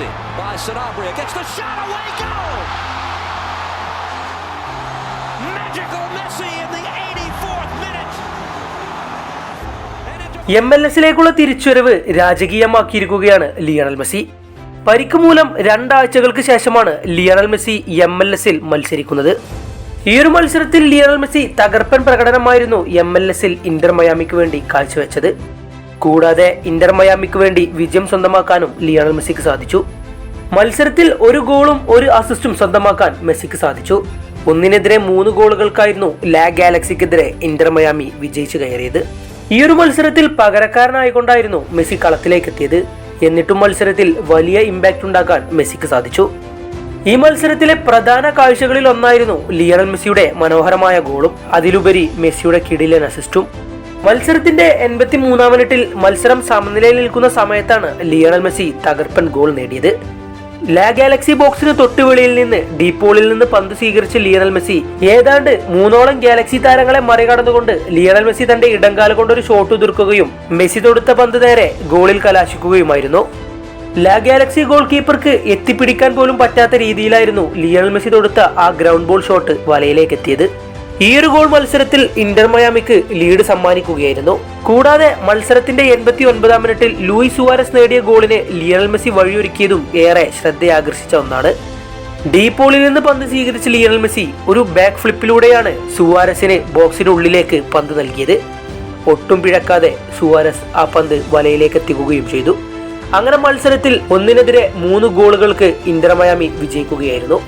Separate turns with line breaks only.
Messi by Sanabria gets the shot away goal. Magical Messi in the 84th minute.
M L എസിലേക്കുള്ള തിരിച്ചുവരവ് രാജകീയമാക്കിയിരിക്കുകയാണ് Lionel Messi പരിക്ക് മൂലം രണ്ടാഴ്ചകൾക്ക് ശേഷമാണ് Lionel Messi M L എസിൽ മത്സരിക്കുന്നത് ഈ ഒരു മത്സരത്തിൽ ലിയണൽ മെസ്സി തകർപ്പൻ പ്രകടനമായിരുന്നു എം എൽ എസിൽ ഇന്റർ മയാമിക്ക് വേണ്ടി കാഴ്ചവെച്ചത് കൂടാതെ ഇന്റർ മയാമിക്ക് വേണ്ടി വിജയം സ്വന്തമാക്കാനും ലിയണൽ മെസ്സിക്ക് സാധിച്ചു. മത്സരത്തിൽ ഒരു ഗോളും ഒരു അസിസ്റ്റും സ്വന്തമാക്കാൻ മെസ്സിക്ക് സാധിച്ചു. ഒന്നിനെതിരെ മൂന്ന് ഗോളുകൾക്കായിരുന്നു ലാ ഗാലക്സിക്കെതിരെ ഇന്റർ മയാമി വിജയിച്ചു കയറിയത്. ഈ ഒരു മത്സരത്തിൽ പകരക്കാരനായിക്കൊണ്ടായിരുന്നു മെസ്സി കളത്തിലേക്ക് എത്തിയത് എന്നിട്ടും മത്സരത്തിൽ വലിയ ഇമ്പാക്റ്റ് ഉണ്ടാക്കാൻ മെസ്സിക്ക് സാധിച്ചു. ഈ മത്സരത്തിലെ പ്രധാന കാഴ്ചകളിൽ ഒന്നായിരുന്നു ലിയണൽ മെസ്സിയുടെ മനോഹരമായ ഗോളും. അതിലുപരി മെസ്സിയുടെ കിടിലൻ അസിസ്റ്റും മത്സരത്തിന്റെ എൺപത്തി മൂന്നാം മിനിറ്റിൽ മത്സരം സമനിലയിൽ നിൽക്കുന്ന സമയത്താണ് ലിയണൽ മെസ്സി തകർപ്പൻ ഗോൾ നേടിയത്. ലാ ഗാലക്സി ബോക്സിന് തൊട്ടുവെളിയിൽ നിന്ന് ഡീപോളിൽ നിന്ന് പന്ത് സ്വീകരിച്ച ലിയണൽ മെസ്സി ഏതാണ്ട് മൂന്നോളം ഗാലക്സി താരങ്ങളെ മറികടന്നുകൊണ്ട് ലിയണൽ മെസ്സി തന്റെ ഇടങ്കാല കൊണ്ട് ഒരു ഷോട്ട് ഉതിർക്കുകയും മെസ്സി തൊടുത്ത പന്ത് നേരെ ഗോളിൽ കലാശിക്കുകയുമായിരുന്നു. ലാ ഗാലക്സി ഗോൾ കീപ്പർക്ക് എത്തിപ്പിടിക്കാൻ പോലും പറ്റാത്ത രീതിയിലായിരുന്നു ലിയണൽ മെസ്സി തൊടുത്ത ആ ഗ്രൗണ്ട് ബോൾ ഷോട്ട് വലയിലേക്ക് എത്തിയത്. ഈ ഒരു ഗോൾ മത്സരത്തിൽ ഇന്റർ മയാമിക്ക് ലീഡ് സമ്മാനിക്കുകയായിരുന്നു. കൂടാതെ മത്സരത്തിന്റെ എൺപത്തി ഒൻപതാം മിനിറ്റിൽ ലൂയിസ് സുവാരസ് നേടിയ ഗോളിന് ലിയണൽ മെസ്സി വഴിയൊരുക്കിയതും ഏറെ ശ്രദ്ധയാകർഷിച്ച ഒന്നാണ്. ഡീപോളിൽ നിന്ന് പന്ത് സ്വീകരിച്ച ലിയണൽ മെസ്സി ഒരു ബാക്ക് ഫ്ലിപ്പിലൂടെയാണ് സുവാരസിന് ബോക്സിനുള്ളിലേക്ക് പന്ത് നൽകിയത്. ഒട്ടും പിഴക്കാതെ സുവാരസ് ആ പന്ത് വലയിലേക്ക് എത്തിക്കുകയും ചെയ്തു. അങ്ങനെ മത്സരത്തിൽ ഒന്നിനെതിരെ മൂന്ന് ഗോളുകൾക്ക് ഇന്റർ മയാമി വിജയിക്കുകയായിരുന്നു.